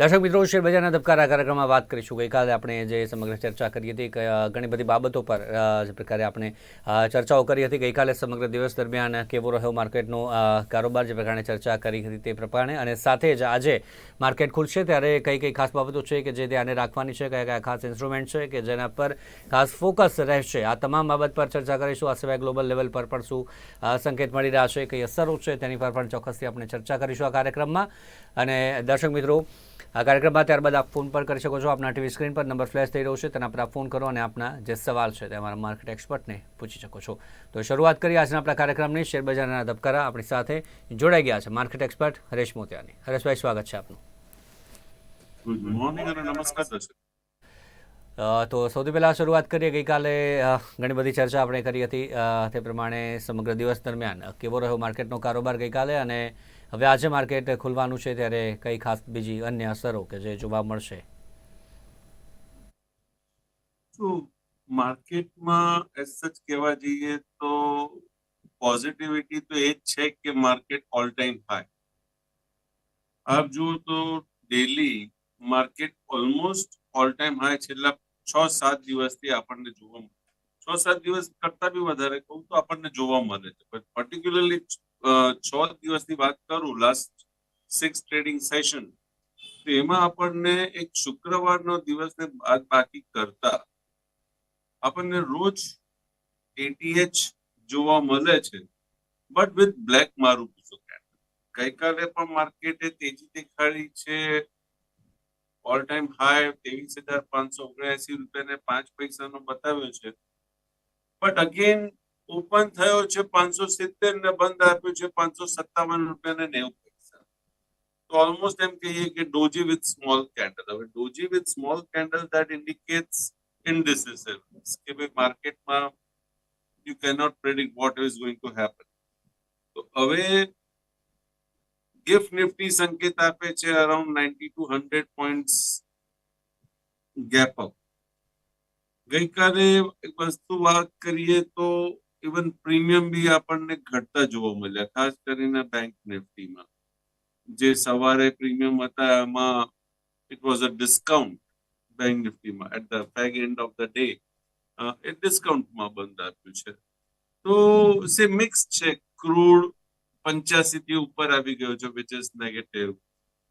દર્શક મિત્રો શેરબજારના ધબકારા કાર્યક્રમમાં વાત કરીશું. ગઈકાલે આપણે જે સમગ્ર ચર્ચા કરી હતી ઘણી બધી બાબતો પર જે પ્રકારે આપણે ચર્ચાઓ કરી હતી. ગઈકાલે સમગ્ર દિવસ દરમિયાન કેવો રહ્યો માર્કેટનો કારોબાર, જે પ્રકારે ચર્ચા કરી હતી તે પ્રમાણે. અને સાથે જ આજે માર્કેટ ખુલશે ત્યારે કઈ કઈ ખાસ બાબતો છે કે જે ધ્યાને રાખવાની છે, કયા કયા ખાસ ઇન્સ્ટ્રુમેન્ટ છે કે જેના પર ખાસ ફોકસ રહેશે. આ તમામ બાબત પર ચર્ચા કરીશું. આ સિવાય ગ્લોબલ લેવલ પર પણ શું સંકેત મળી રહ્યા છે, કઈ અસરો છે તેની પર પણ ચોક્કસથી આપણે ચર્ચા કરીશું આ કાર્યક્રમમાં. અને દર્શક મિત્રો આ કાર્યક્રમમાં ત્યારબાદ આપ ફોન પર કરી શકો છો. આપના ટીવી સ્ક્રીન પર નંબર ફ્લેશ થઈ રહ્યો છે. તેના પર આપ ફોન કરો અને આપના જે સવાલ છે તે અમારા માર્કેટ એક્સપર્ટને પૂછી શકો છો. તો શરૂઆત કરીએ આજના આપણા કાર્યક્રમની. શેરબજારના ધબકારા આપણી સાથે જોડાઈ ગયા છે માર્કેટ એક્સપર્ટ હરેશ મોતિયાની. હરેશભાઈ સ્વાગત છે આપનું. ગુડ મોર્નિંગ અને નમસ્કાર દર્શક. તો સૌથી પહેલાં શરૂઆત કરીએ. ગઈકાલે ઘણી બધી ચર્ચા આપણે કરી હતી. તે પ્રમાણે સમગ્ર દિવસ દરમિયાન કેવો રહ્યો માર્કેટનો કારોબાર ગઈકાલે અને હવે આજે માર્કેટ ખુલવાનું છે ત્યારે કઈ ખાસ બીજી અન્ય અસરો કે જે જોવા મળશે? માર્કેટમાં એઝ સચ કહેવા જઈએ તો પોઝિટિવિટી તો એ જ છે કે માર્કેટ ઓલ ટાઈમ હાઈ આપ જુઓ તો daily market almost all time high છેલ્લા છ સાત દિવસથી આપણને જોવા મળે. છ સાત દિવસ કરતા બી વધારે કહું તો આપણને જોવા મળે છે. પર્ટિક્યુલરલી છ દિવસની વાત કરું લાસ્ટ સિક્સ ટ્રેડિંગ સેશન તો એમાં આપણને એક શુક્રવારનો દિવસને બાદ બાકી કરતા આપણને રોજ એટીએચ જોવા મળે છે બટ વિથ બ્લેક મારું ગઈકાલે પણ માર્કેટે તેજી દેખાડી છે ઓલ ટાઈમ હાઈ ત્રેવીસ હજાર પાંચસો ઓગણસી રૂપિયા ને પાંચ પૈસાનો બતાવ્યો છે. બટ અગેન ઓપન થયો છે પાંચસો સિત્તેર ને બંધ આપ્યો છે પાંચસો સત્તાવન રૂપિયા ને નેવું તો ઓલમોસ્ટ એમ કહીએ કે ડોજી વિથ સ્મોલ કેન્ડલ. હવે doji with small candle that indicates indecisiveness કે ભાઈ માર્કેટમાં you cannot predict what is going to happen તો હવે ગિફ્ટ નિફ્ટી સંકેત આપે છે around ninety two hundred points gap up ગઈકાલે એક વસ્તુ વાત કરીએ તો ઇવન પ્રીમિયમ બી આપણને ઘટતા જોવા મળ્યા, ખાસ કરીને બેંક નિફ્ટીમાં જે સવારે પ્રીમિયમ હતા, એમાં it was a discount bank નિફ્ટીમાં at the fag end of the day એ ડિસ્કાઉન્ટમાં બંધ આપ્યું છે. તો સે મિક્સ છે ક્રૂડ પંચ્યાસી થી ઉપર આવી ગયો છે વિચ ઇઝ નેગેટિવ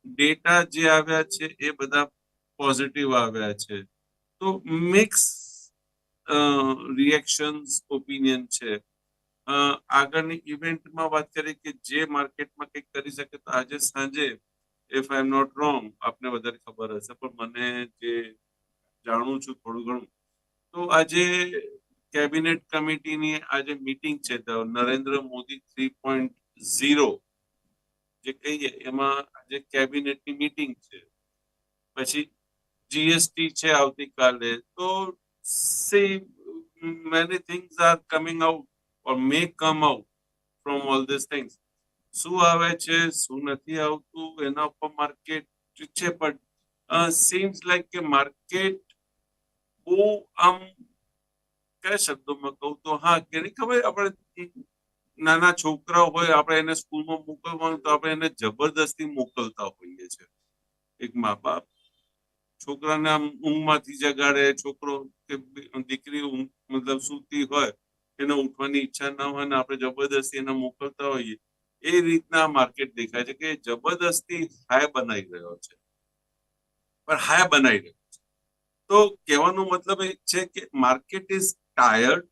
ડેટા જે આવ્યા છે, એ બધા પોઝિટિવ આવ્યા છે. તો મિક્સ રિએક્શન્સ ઓપિનિયન છે. આગળની ઇવેન્ટમાં વાત કરીએ કે જે માર્કેટમાં કંઈક કરી શકે તો આજે સાંજે if I am not wrong આપને વધારે ખબર હશે, પણ મને જે જાણું છું થોડું ઘણું, તો આજે કેબિનેટ કમિટીની આજે મીટિંગ છે Narendra Modi three point zero જે કહીએ, એમાં આજે કેબિનેટની મીટિંગ છે. પછી જીએસટી છે આવતીકાલે, તો see many things are coming out or may come out from all this things. શું આવે છે, શું નથી આવતું, એના ઉપર માર્કેટ છે પણ સીમ્સ લાઈક કે માર્કેટ બહુ આમ, કયા શબ્દોમાં કહું તો, હા કે નહીં ખબર આપણે નાના છોકરાઓ હોય, આપણે એને સ્કૂલમાં મોકલવાનું તો આપણે એને જબરદસ્તી મોકલતા હોઈએ છે એક મા બાપ છોકરાને ઊંઘમાંથી જગાડે, છોકરો કે દીકરી મતલબ સૂતી હોય, એને ઉઠવાની ઈચ્છા ના હોય ને આપણે જબરદસ્તી એને મોકલતા હોઈએ, એ રીતના માર્કેટ દેખાય છે કે જબરદસ્તી હાય બનાવી રહ્યો છે. પણ હાય બનાવી રહ્યો છે. તો કહેવાનો મતલબ એ છે કે market is tired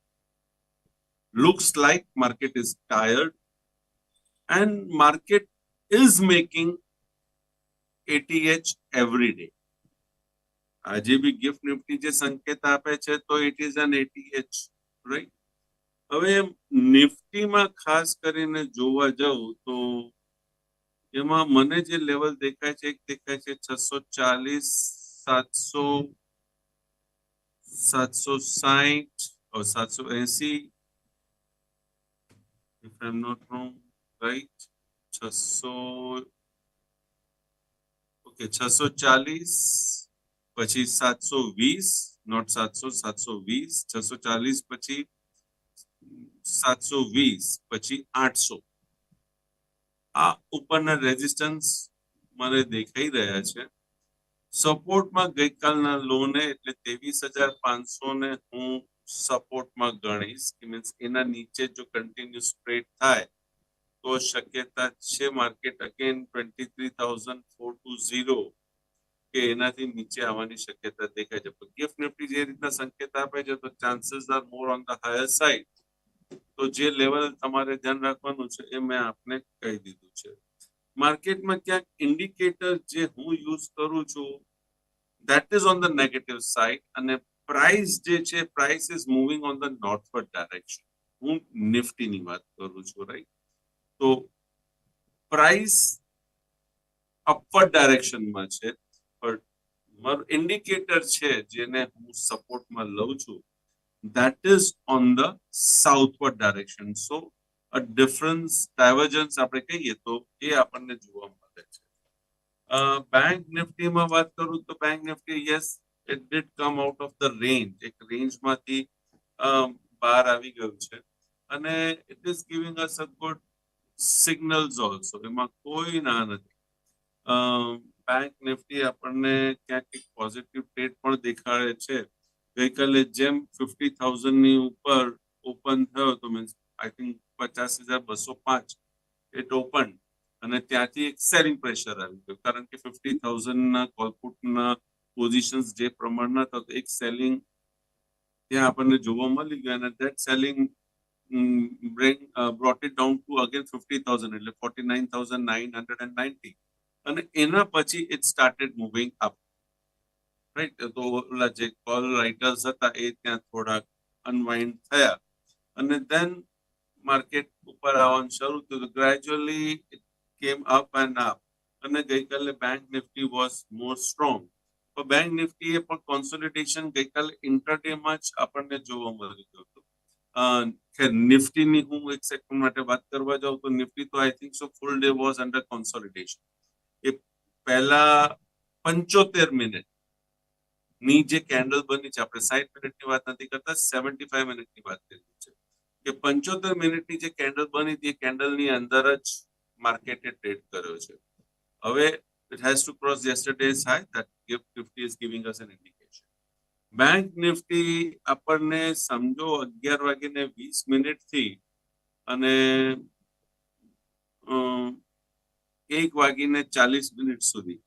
looks like market is tired and market is making ATH every day આજે બી ગિફ્ટ નિફ્ટી જે સંકેત આપે છે તો it is an ATH right હવે નિફ્ટીમાં ખાસ કરીને જોવા જાઉં તો એમાં મને જે લેવલ દેખાય છે એક દેખાય છે છસો ચાલીસ સાતસો સાતસો સાહીઠ સાતસો એસી if I'm not wrong, right? છસો ઓકે છસો ચાલીસ પછી સાતસો વીસ નોટ સાતસો સાતસો વીસ છસો ચાલીસ પછી સાતસો વીસ પછી આઠસો આ ઉપરના રેઝિસ્ટન્સ મને દેખાઈ રહ્યા છે સપોર્ટમાં ગઈકાલના લોને એટલે ત્રેવીસ હજાર પાંચસો ને હું સપોર્ટમાં ગણીશ કે મીન્સ એના નીચે જો કન્ટિન્યુ સ્પ્રેડ થાય તો શક્યતા છે market again twenty three thousand four two zero કે એનાથી નીચે આવવાની શક્યતા દેખાય છે. ગિફ્ટ નિફ્ટી જે રીતના સંકેત આપે છે, તો chances are more on the higher side તો જે લેવલ તમારે ધ્યાન રાખવાનું છે, એ મેં આપને કહી દીધું છે. માર્કેટમાં ક્યાંક ઇન્ડિકેટર જે હું યુઝ કરું છું that is on the negative side અને પ્રાઇસ જે છે price is moving on the northward direction હું નિફ્ટીની વાત કરું છું રાઈટ તો પ્રાઇસ અપવર્ડ ડાયરેક્શનમાં છે. મારું ઇન્ડિકેટર છે જેને હું સપોર્ટમાં લઉં છું. That is on the southward direction. So, a difference, divergence આપણે કહીએ તો એ આપણને જોવા મળે છે. બેંક નિફ્ટીમાં વાત કરું તો bank Nifty yes it did come out of the range એક રેન્જમાંથી બહાર આવી ગયું છે. અને it is giving us a good signals also એમાં કોઈ ના નથી. બેંક નિફ્ટી આપણને ક્યાંક એક પોઝિટિવ ટ્રેડ પણ દેખાડે છે. ગઈકાલે જેમ ફિફ્ટી થાઉઝન્ડની ઉપર ઓપન થયો તો મીન્સ આઈ થિંક પચાસ હજાર બસો પાંચ એટ ઓપન અને ત્યાંથી એક સેલિંગ પ્રેશર આવી ગયું. કારણ કે ફિફ્ટી થાઉઝન્ડ ના કોલપુટના પોઝિશન્સ જે પ્રમાણના હતા તો એક સેલિંગ ત્યાં આપણને જોવા મળી ગયું અને that selling bring brought it down to again fifty thousand એટલે forty nine thousand nine hundred and ninety અને એના પછી it started moving up right તો ઓલા જે કોલ રાઇટર્સ હતા એ ત્યાં થોડાક અનવાઇન્ડ થયા. અને દેન માર્કેટ ઉપર આવવાનું શરૂ થયું. Gradually it came up and up અને ગઈકાલે bank Nifty was more strong તો બેંક નિફ્ટી એ પણ કોન્સોલિડેશન ગઈકાલે ઇન્ટરડેમાં જ આપણને જોવા મળી ગયું હતું. ખેર નિફ્ટીની હું એક સેકન્ડ માટે વાત કરવા જાઉં તો નિફ્ટી તો I think so full day was under consolidation પહેલા પંચોતેર મિનિટની જે કેન્ડલ બની છે, આપણે સાઈઠ મિનિટની વાત નથી કરતા સેવન્ટી ફાઈવ મિનિટની વાત કરી છે. કે પંચોતેર મિનિટની જે કેન્ડલ બની હતી, એ કેન્ડલની અંદર જ માર્કેટે ટ્રેડ કર્યો છે. હવે it has to cross yesterday's high that Gift Nifty is giving us an indication bank Nifty આપણને સમજો, અગિયાર વાગીને વીસ મિનિટથી અને એક વાગીને ચાલીસ મિનિટ સુધી.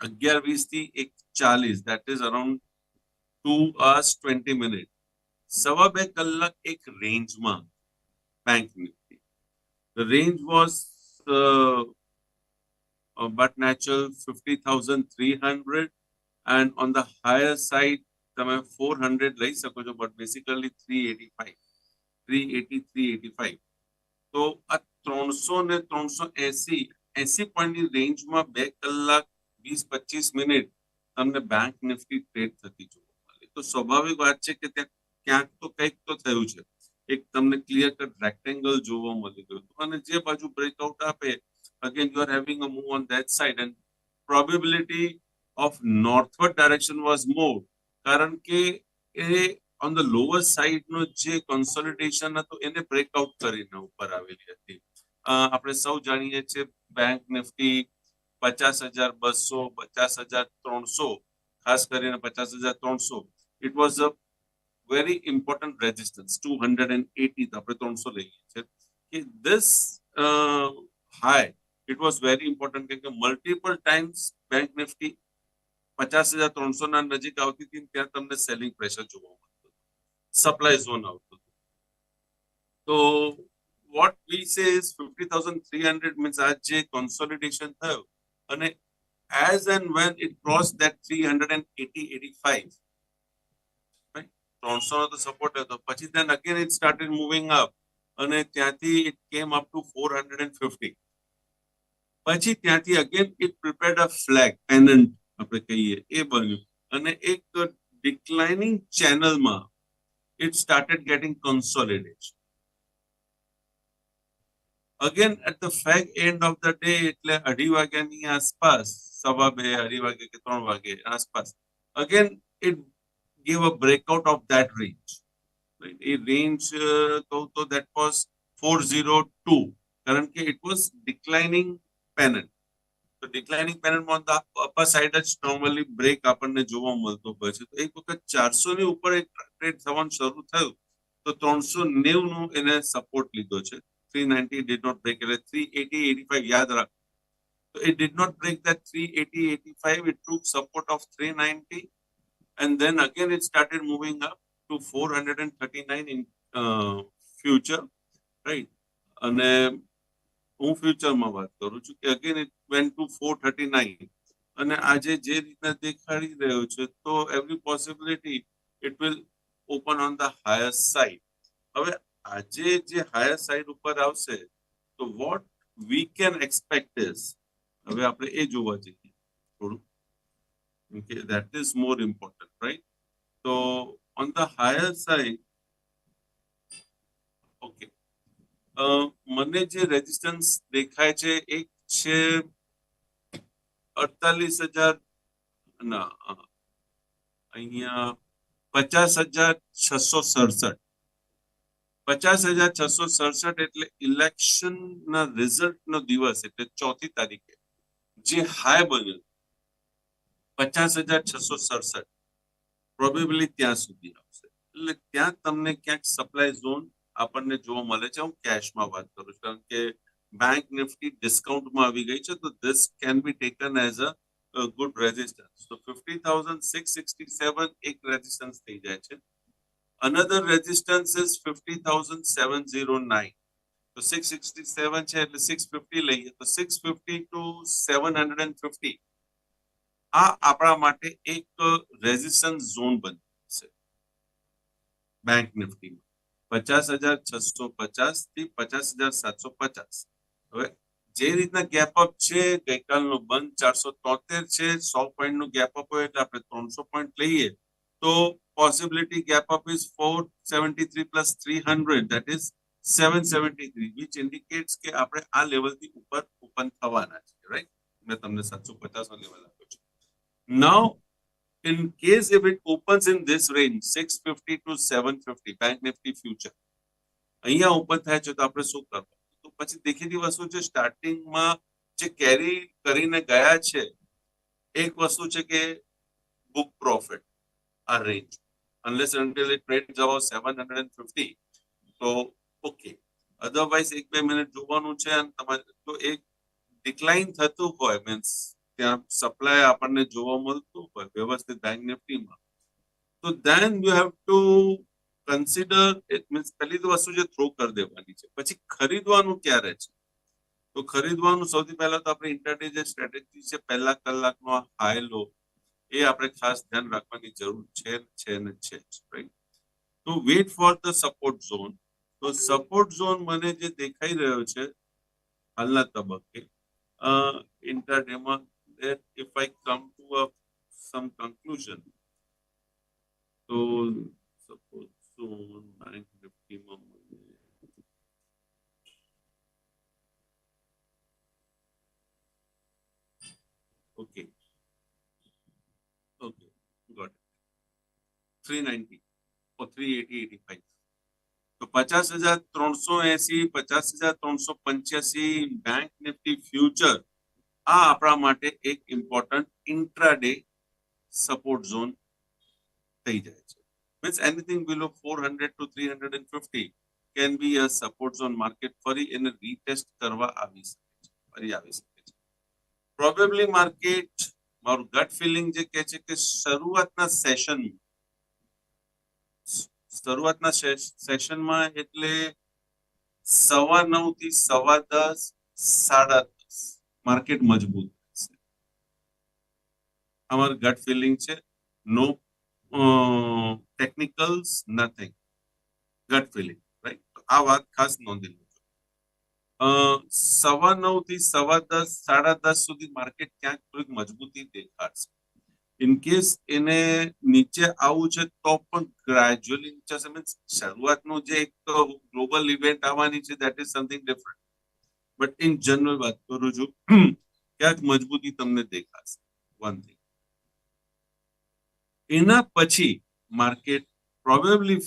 અગિયાર વીસથી એક ચાલીસ that is around two hours twenty minute સવા બે કલાક એક રેન્જમાં bank Nifty range was but natural fifty thousand three hundred and on the higher side તમે ફોર હંડ્રેડ લઈ શકો છો but basically three eighty five three eighty three eighty five તો આ ત્રણસો ને ત્રણસો એસી એસી પોઈન્ટની રેન્જમાં બે કલાક વીસ પચીસ મિનિટ તમને બેંક નિફ્ટી ટ્રેડ થતી જોવા મળે. તો સ્વાભાવિક વાત છે કે ત્યાં ક્યાંક તો કંઈક તો થયું છે. એક તમને ક્લિયર કટ રેક્ટેંગલ જોવા મળી ગયું હતું અને જે બાજુ બ્રેકઆઉટ આપે again you are having a move on that side and probability of northward direction was more કારણ કે એ ઓન ધ લોઅર સાઇડનો જે કન્સોલિડેશન હતો, એને બ્રેકઆઉટ કરીને ઉપર આવેલી હતી. આપણે સૌ જાણીએ છીએ બેંક નિફ્ટી પચાસ હજાર બસો, પચાસ હજાર ત્રણસો, ખાસ કરીને પચાસ હજાર ત્રણસો. It was a very important resistance two hundred and eighty આપણે ત્રણસો લઈએ છીએ. કે this high it was very important કેમ કે મલ્ટિપલ ટાઈમ્સ બેંક નિફ્ટી પચાસ હજાર ત્રણસો ના નજીક આવતી હતી ત્યાં તમને સેલિંગ પ્રેશર જોવા મળતું સપ્લાય ઝોન આવતું તો what we say is fifty thousand three hundred means આ જે કોન્સોલિડેશન થયું અને as and when it crossed that 380 85 right ત્રણસો નો તો સપોર્ટ હતો પછી then again it started moving up અને ત્યાંથી it came up to 450 પછી ત્યાંથી again it prepared a flag pennant આપણે કહીએ એ બન્યું અને એક ડિક્લાઇનિંગ ચેનલમાં it started getting consolidation again at the fag end of the day એટલે અઢી વાગ્યાની આસપાસ, સવા બે, અઢી વાગે કે ત્રણ વાગે આસપાસ. Again it give a breakout of that range A range કહું તો that was four zero two કારણ કે ઇટ વોઝ ડિક્લાઇનિંગ પેનન્ટ તો ડિક્લાઇનિંગ પેનન્ટમાં અપર સાઈડ જ નોર્મલી બ્રેક આપણને જોવા મળતો હોય છે. તો એક વખત ચારસો ની ઉપર એક ટ્રેડ થવાનું શરૂ થયું, તો ત્રણસો નેવું નું એને સપોર્ટ લીધો છે. Three did did not break એટલે થ્રી yaad rakh. તો it did not break that 380 85 it took support of 390 and then again it started moving up to 439 in uh, future right? અને હું ફ્યુચરમાં વાત કરું છું કે again it went to four thirty nine અને આજે જે રીતના દેખાડી રહ્યો છે તો every possibility it will open on the higher side હવે આજે જે હાયર સાઇડ ઉપર આવશે તો what we can expect is હવે આપણે એ જોવા જઈએ થોડું. Okay that is more important right તો on the higher side okay મને જે રેઝિસ્ટન્સ દેખાય છે એક છે અડતાલીસ હજાર ના અ, અહીંયા પચાસ હજાર છસો સડસઠ. પચાસ હજાર છસો સડસઠ એટલે ઇલેક્શનના રિઝલ્ટનો દિવસ એટલે ચોથી તારીખે. જે હાઈ બન્યો પચાસ હજાર છસો સડસઠ. પ્રોબેબલી ત્યાં સુધી આવશે. એટલે ત્યાં તમને ક્યાંક સપ્લાય ઝોન આપણને જોવા મળે છે. હું કેશમાં વાત કરું છું. કારણ કે બેંક નિફ્ટી ડિસ્કાઉન્ટમાં આવી ગઈ છે. તો this can be taken as a good resistance તો fifty thousand six sixty seven એક રેઝિસ્ટન્સ થઈ જાય છે. થાઉઝન્ડ સેવન ઝીરો નાઇન તો સિક્સ સિક્સટી સેવન છે એટલે સિક્સ ફિફ્ટી લઈએ. તો six fifty to seven hundred and fifty આ આપણા માટે એક રેઝિસ્ટન્સ ઝોન બની છે બેંક નિફ્ટીમાં પચાસ હજાર છસો પચાસથી પચાસ હજાર સાતસો પચાસ. હવે જે રીતના ગેપ અપ છે, ગઈકાલનો બંધ ચારસો તોતેર છે, સો પોઈન્ટનું ગેપ અપ હોય એટલે આપણે ત્રણસો પોઈન્ટ લઈએ, તો possibility gap up is four seventy three plus three hundred which indicates કે આપણે આ લેવલથી ઉપર ઓપન થવાના છે રાઈટ મેં તમને સાતસો પચાસ નો લેવલ આપ્યો છે. Now in case if it opens in this range 650 to 750 bank nifty future, અહીંયા ઓપન થાય છે તો આપણે શું કરવું તો પછી દેખીતી વસ્તુ છે સ્ટાર્ટિંગમાં જે કેરી કરીને ગયા છે, એક વસ્તુ છે કે બુક પ્રોફિટ આ range unless until it trades above 750 તો ઓકે અધરવાઇઝ એક બે મિનિટ જોવાનું છે અને તમારે તો એક ડિક્લાઇન થતું હોય મીન્સ ત્યાં સપ્લાય આપણને જોવા મળતું હોય, વ્યવસ્થિત બેંક નિફ્ટીમાં, તો then you have to consider it means પહેલી તો વસ્તુ જે થ્રો કરી દેવાની છે. પછી ખરીદવાનું ક્યારે છે? તો ખરીદવાનું સૌથી પહેલા તો આપણે ઇન્ટરડે જે સ્ટ્રેટેજી છે, પહેલા કલાકનો હાઈ લો એ આપણે ખાસ ધ્યાન રાખવાની જરૂર છે છે ને છે તો wait for the support zone તો સપોર્ટ ઝોન મને જે દેખાઈ રહ્યો છે હાલના તબક્કે ઇન્ટરડેમાં if I come to a some some conclusion, so suppose zone bank nifty માં મને Okay. Okay, got it. Three ninety or three eighty eighty-five. તો પચાસ હજાર ત્રણસો એસી, પચાસ હજાર ત્રણસો પંચ્યાસી બેંક નિફ્ટી ફ્યુચર આ આપણા માટે એક ઇમ્પોર્ટન્ટ ઇન્ટ્રાડે સપોર્ટ ઝોન થઈ જાય છે. Means anything below four hundred to three hundred and fifty can be a support zone market ફરી એને રીટેસ્ટ કરવા આવી શકે છે, ફરી આવી શકે છે. પ્રોબેબલી માર્કેટ મારું ગટ ફિલિંગ જે કહે છે કે શરૂઆતના સેશન શરૂઆતના સેશનમાં એટલે સવા નવથી સવા દસ, સાડા દસ. માર્કેટ મજબૂત રહેશે અમારું ગટ ફિલિંગ છે. No technicals nothing gut feeling right આ વાત ખાસ નોંધી લેજો. સવા નવથી સવા દસ, સાડા દસ સુધી માર્કેટ ક્યાંક થોડીક મજબૂતી દેખાડશે. ઇન એને નીચે આવવું છે, તો પણ ગ્રેજ્યુઅલી નીચે મીન્સ શરૂઆતનું જે એક ગ્લોબલ ઇવેન્ટ આવવાની છે that is something different but in general વાત કરું છું, ક્યાંક મજબૂતી તમને દેખાશે. વન થિંગ એના પછી માર્કેટ પ્રોબેબલી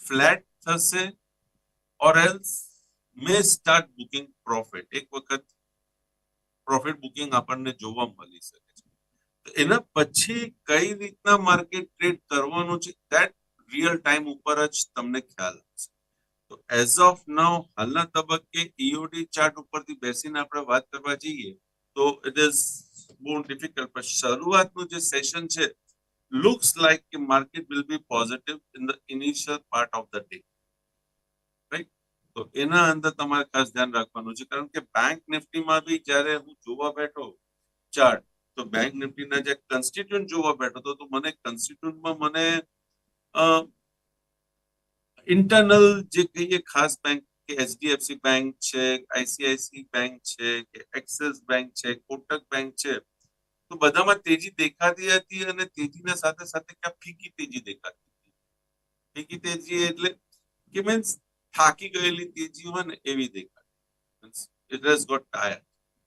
ફ્લેટ થશે or else may start booking profit એક વખત પ્રોફિટ બુકિંગ આપણને જોવા મળી શકે. એના પછી કઈ રીતના માર્કેટ ટ્રેડ કરવાનું છે દેટ રિયલ ટાઈમ ઉપર જ તમને ખ્યાલ આવશે તો એઝ ઓફ નાઉ હાલના તબક્કે ઈઓડી ચાર્ટ ઉપરથી બેસીને આપણે વાત કરવા જઈએ, તો ઇટ ઇઝ બહુ ડિફિકલ્ટ પણ શરૂઆતનું જે સેશન છે લુક્સ લાઈક કે market will be positive in the initial part of the day right તો એના અંદર તમારે ખાસ ધ્યાન રાખવાનું છે, કારણ કે બેંક નિફ્ટીમાં બી જ્યારે હું જોવા બેઠો ચાર્ટ તો બેંક નિફ્ટીના જે કન્સ્ટિટ્યુન્ટ જોવા બેઠો હતો તો મને કન્સ્ટિટ્યુન્ટમાં મને ઇન્ટરનલ જે કહીએ ખાસ બેંક કે એચડીએફસી બેંક છે આઈસીઆઈસી બેંક છે, કે એક્સિસ બેંક છે, કોટક બેંક છે, તો બધામાં તેજી દેખાતી હતી અને તેજીના સાથે સાથે ક્યાં ફીકી તેજી દેખાતી હતી. ફીકી તેજી એટલે કે મીન્સ થાકી ગયેલી તેજી હોય ને એવી દેખાતી. It has got tire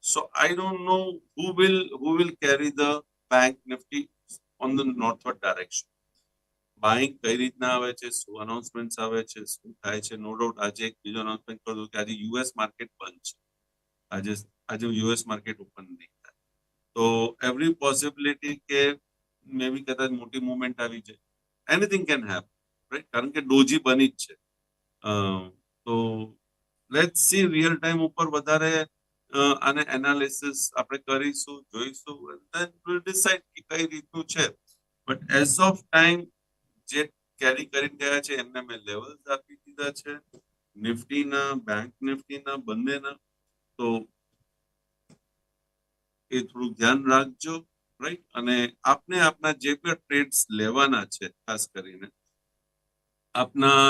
so I don't know who will who will carry the bank Nifty on the northward direction buying કઈ રીતના આવે છે, શું અનાઉન્સમેન્ટ આવે છે, શું થાય છે? નો ડાઉટ આજે એક બીજો અનાઉન્સમેન્ટ કરી દઉં કે આજે યુએસ માર્કેટ બંધ છે. આજે આજે યુએસ માર્કેટ ઓપન નહીં થાય. તો એવરી પોસિબિલિટી કે મે બી કદાચ મોટી મુવમેન્ટ આવી જાય. એનીથિંગ કેન હેપ રાઈટ કારણ કે ડોજી બની જ છે. તો લેટ સી રિયલ ટાઈમ ઉપર વધારે આને એનાલિસિસ આપણે કરીશું, જોઈશું ધેન વિલ ડિસાઇડ કે કઈ રીતનું છે. બટ એઝ ઓફ ટાઈમ જે કેરી કરીને ગયા છે, એમને મેં લેવલ્સ આપી દીધા છે. નિફ્ટીના બેંક નિફ્ટીના, બંનેના. તો એ થોડું ધ્યાન રાખજો રાઈટ અને આપને આપના જે પણ ટ્રેડ્સ લેવાના છે, ખાસ કરીને. આપના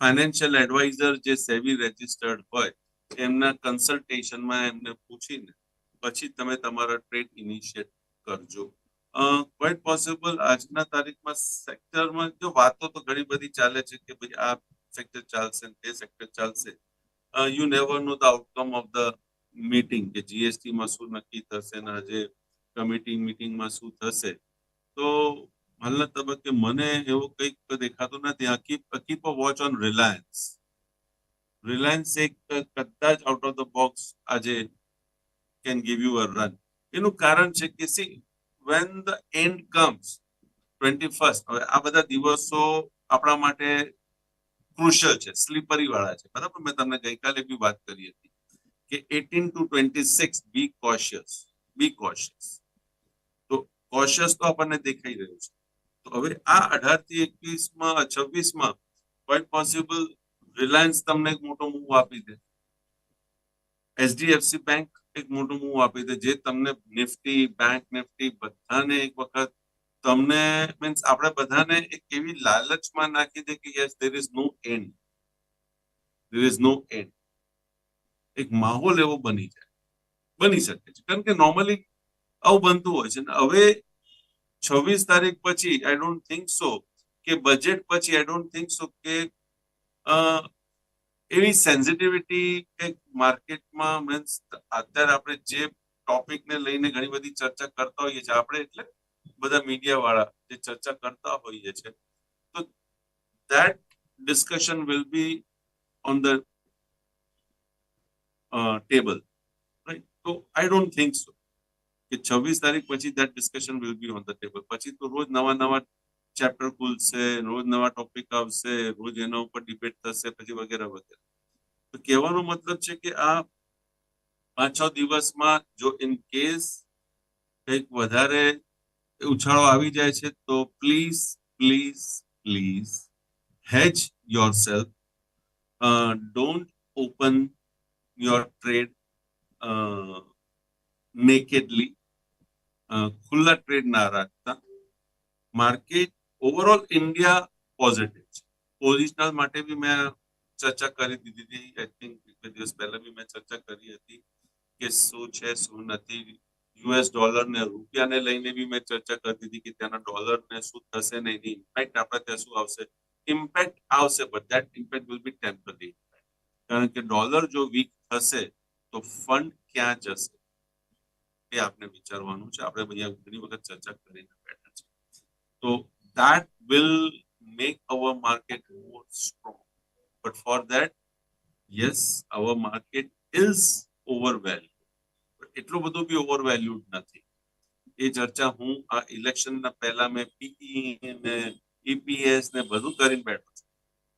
ફાઇનાન્શિયલ એડવાઇઝર જે સેવી રજિસ્ટર્ડ હોય એમના કન્સલ્ટેશનમાં એમને પૂછીને પછી તમે તમારા ટ્રેડ ઇનિશિયેટ કરજો. ક્વાઇટ પોસિબલ આજના તારીખમાં સેક્ટરમાં જો વાતો તો ઘણી બધી ચાલે છે કે ભાઈ આ સેક્ટર ચાલશે તે સેક્ટર ચાલશે. You never know the outcome of the meeting કે જીએસટી માં શું નક્કી થશે ને આજે કમિટી મીટિંગમાં શું થશે. તો હાલના તબક્કે મને એવો કંઈક દેખાતું નથી. આ keep a watch on Reliance Reliance એક કદાચ આઉટ ઓફ ધ બોક્સ આજે can give you a run એનું કારણ છે કે see when the end comes twenty first હવે આ બધા દિવસો આપણા માટે ક્રુશિયલ છે સ્લીપરી વાળા છે. બરાબર? મેં તમને ગઈકાલે બી વાત કરી હતી કે eighteen to twenty six be cautious be cautious તો કોશિયસ તો આપણને દેખાઈ રહ્યું છે. તો હવે આ અઢારથી એકવીસમાં, છવ્વીસમાં ક્વાઇટ પોસિબલ રિલાયન્સ તમને એક મોટો મૂવ આપી દે. એચડીએફસી બેંક એક મોટું મૂવ આપી દે, જે તમને નિફ્ટી, બેંક નિફ્ટી બધાને એક વખત તમને મીન્સ આપણે બધાને એક એવી લાલચમાં નાખી દે કે yes there is no end there is no end એક માહોલ એવો બની જાય. બની શકે છે. કારણ કે નોર્મલી આવું બનતું હોય છે. હવે છવ્વીસ તારીખ પછી આઈ ડોન્ટ થિંક સો કે બજેટ પછી આઈ ડોન્ટ થિંક સો કે એવી સેન્સિટિવિટી કે માર્કેટમાં મીન્સ અત્યારે આપણે જે ટોપિકને લઈને ઘણી બધી ચર્ચા કરતા હોઈએ છીએ, આપણે એટલે બધા મીડિયા વાળા જે ચર્ચા કરતા હોઈએ છે તો that discussion will be on the table right તો આઈ ડોન્ટ થિંક સો કે છવ્વીસ તારીખ પછી that discussion will be on the table પછી તો રોજ નવા નવા ચેપ્ટર ખુલશે રોજ નવા ટોપિક આવશે રોજ એના ઉપર ડિબેટ થશે પછી વગેરે વગેરે તો કહેવાનો મતલબ છે કે આ પાંચ છ દિવસમાં જો ઇન કેસ કંઈક વધારે ઉછાળો આવી જાય છે, તો please please please hedge your self don't open your trade nakedly ખુલ્લા ટ્રેડ ના રાખતા. માર્કેટ ઓવરઓલ ઇન્ડિયા પોઝિટિવ છે. પોઝિશનલ માટે બી મેં ચર્ચા કરી દીધી હતી. આઈ થિંક બે દિવસ પહેલા બી મેં ચર્ચા કરી હતી કે શું છે, શું નથી. યુએસ ડોલર ને રૂપિયાને લઈને બી મેં ચર્ચા કરી દીધી કે ત્યાંના ડોલર ને શું થશે નહીં એની ઇમ્પેક્ટ આપણે ત્યાં શું આવશે? ઇમ્પેક્ટ આવશે but that impact will be temporary કારણ કે ડોલર જો વીક થશે, તો ફંડ ક્યાં જશે? એ આપણે વિચારવાનું છે. આપણે અહીંયા ઘણી વખત ચર્ચા કરીને બેઠા છે તો that will make our market more strong. But for that yes our market is overvalued એટલો બધો બી ઓવરવેલ્યુડ નથી. એ ચર્ચા હું આ ઇલેક્શનના પહેલા મેં પીઈ ને ઈપીએસ ને બધું કરીને બેઠો છું.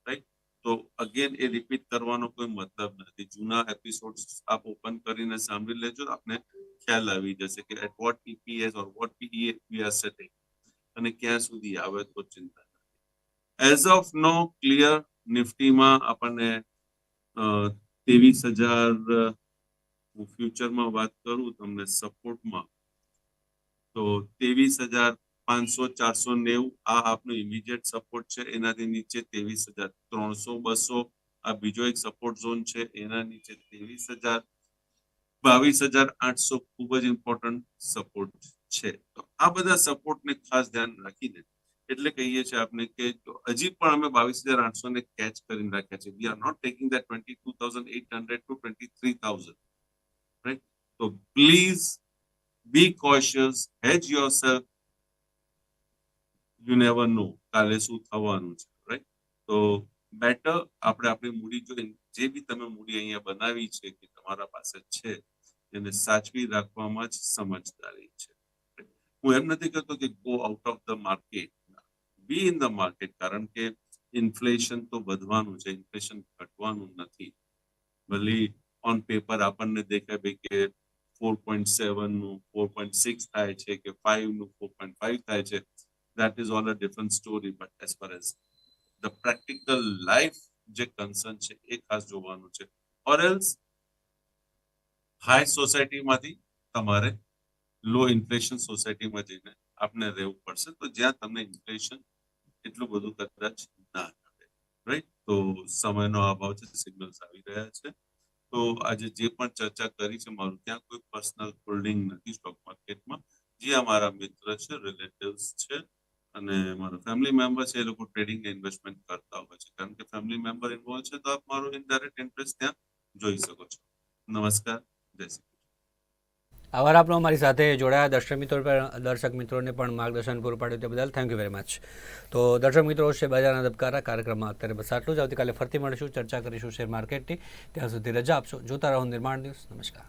રાઈટ તો અગેન એ રિપીટ કરવાનો કોઈ મતલબ નથી. જૂના એપિસોડ આપ ઓપન કરીને સાંભળી લેજો. આપને ખ્યાલ આવી જશે કે at what EPS or what PE we are setting અને ક્યાં સુધી આવે તો ચિંતા નથી એઝ ઓફ નો ક્લિયર નિફ્ટીમાં આપણને ત્રેવીસ હજાર હું ફ્યુચરમાં વાત કરું તમને સપોર્ટમાં, તો ત્રેવીસ હજાર પાંચસો ચારસો નેવું આ આપનું ઇમિડિયેટ સપોર્ટ છે. એનાથી નીચે ત્રેવીસ હજાર ત્રણસો બસો આ બીજો એક સપોર્ટ ઝોન છે. એના નીચે ત્રેવીસ હજાર બાવીસ હજાર આઠસો ખૂબ જ ઇમ્પોર્ટન્ટ સપોર્ટ છે. તો આ બધા સપોર્ટને ખાસ ધ્યાન રાખીને એટલે કહીએ છીએ આપણે કે હજી પણ અમે બાવીસ હજાર આઠસો ને કેચ કરીને રાખ્યા છે. We are not taking that twenty two thousand eight hundred to twenty three thousand right તો please be cautious hedge yourself you never know કાલે શું થવાનું છે. રાઈટ તો બેટર આપણે આપણી મૂડી જો જે બી તમે મૂડી અહીંયા બનાવી છે કે તમારા પાસે છે, એને સાચવી રાખવામાં જ સમજદારી છે. હું એમ નથી કહેતો કે go out of the market be in the market કારણ કે ઇન્ફ્લેશન તો વધવાનું છે ઇન્ફ્લેશન ઘટવાનું નથી. ભલે ઓન પેપર આપણને દેખાય ભાઈ કે ફોર પોઈન્ટ સેવનનું ફોર પોઈન્ટ સિક્સ થાય છે કે ફાઈવનું ફોર પોઈન્ટ ફાઈવ થાય છે that is all a different story but as far as the practical life જે કન્સર્ન છે એ ખાસ જોવાનું છે. ઓર એલ્સ હાઈ સોસાયટીમાંથી તમારે લો ઇન્ફ્લેશન સોસાયટીમાં જઈને આપણે રહેવું પડશે. તો જ્યાં તમને ઇન્ફ્લેશન એટલું બધું કદાચ ના આવે રાઈટ તો સમયનો અભાવ છે સિગ્નલ્સ આવી રહ્યા છે. તો આજે જે પણ ચર્ચા કરી છે મારું, ત્યાં કોઈ પર્સનલ હોલ્ડિંગ નથી સ્ટોક માર્કેટમાં જે અમારા મિત્ર છે રિલેટિવ્સ છે અને મારા ફેમિલી મેમ્બર છે, એ લોકો ટ્રેડિંગ ઇન્વેસ્ટમેન્ટ કરતા હોય છે. કારણ કે ફેમિલી મેમ્બર ઇન્વોલ્વ છે, તો આપ મારો ઇનડાયરેક્ટ ઇન્ટરેસ્ટ ત્યાં જોઈ શકો છો. નમસ્કાર, જય શ્રી. આભાર આપનો. અમારી સાથે જોડાયા દર્શક મિત્રો દર્શક મિત્રોને પણ માર્ગદર્શન પૂરું પાડ્યું તે બદલ થેન્ક યુ વેરી મચ તો દર્શક મિત્રો છે બજારના ધબકારા કાર્યક્રમમાં અત્યારે બસ આટલું જ. આવતીકાલે ફરતી મળીશું. ચર્ચા કરીશું શેર માર્કેટની. ત્યાં સુધી રજા આપશો. જોતા રહો નિર્માણ દિવસ નમસ્કાર.